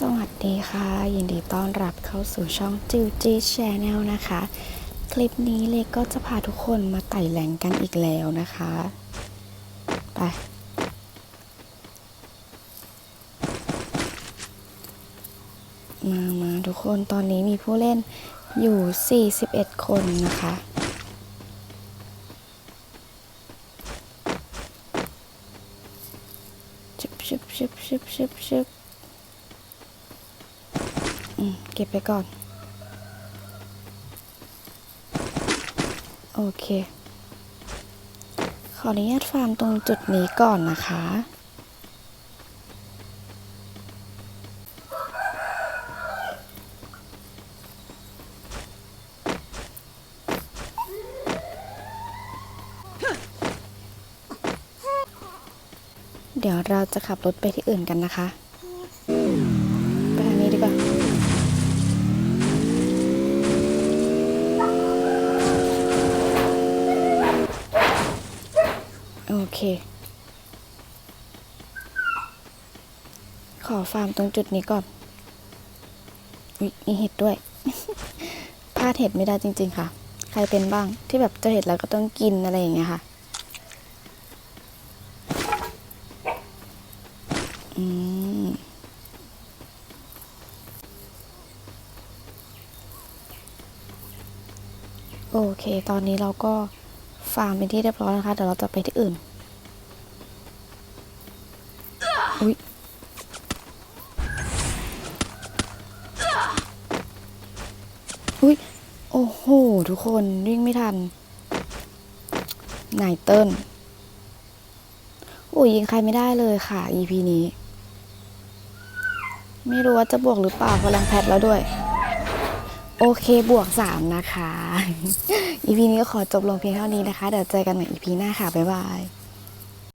สวัสดีค่ะ ยินดีต้อนรับเข้าสู่ช่องจิวจีแชนแนลนะคะ คลิปนี้เล็กก็จะพาทุกคนมาไต่แหลงกันอีกแล้วนะคะ ไป มามาทุกคนตอนนี้มีผู้เล่นอยู่ 41 คนนะคะชึบชึบชึบชึบชึบชึบ เก็บไปก่อน โอเค ขออนุญาตฟาร์มตรงจุดนี้ก่อนนะคะ เดี๋ยวเราจะขับรถไปที่อื่นกันนะคะ โอเค ขอฟาร์มตรงจุดนี้ก่อนมีเห็ดด้วยพลาดเห็ดไม่ได้จริง ๆ ค่ะ ใครเป็นบ้างที่แบบเจอเห็ดแล้วก็ต้องกินอะไรอย่างเงี้ยค่ะ อืมโอเค ตอนนี้เราก็ ฟาร์มเป็นที่เรียบร้อยนะคะ เดี๋ยวเราจะไปที่อื่น อุ๊ยอุ๊ยโอ้โห ทุกคนวิ่งไม่ทันนายเติ้ลโอ้ยยิงใครไม่ได้เลยค่ะ EP นี้ ไม่รู้ว่าจะบวกหรือเปล่าพลังแพทแล้วด้วย โอเคบวก 3 นะคะ อีพีนี้ก็ขอจบลงเพียงเท่านี้นะคะ เดี๋ยวเจอกันใหม่ EP หน้าค่ะ บ๊ายบาย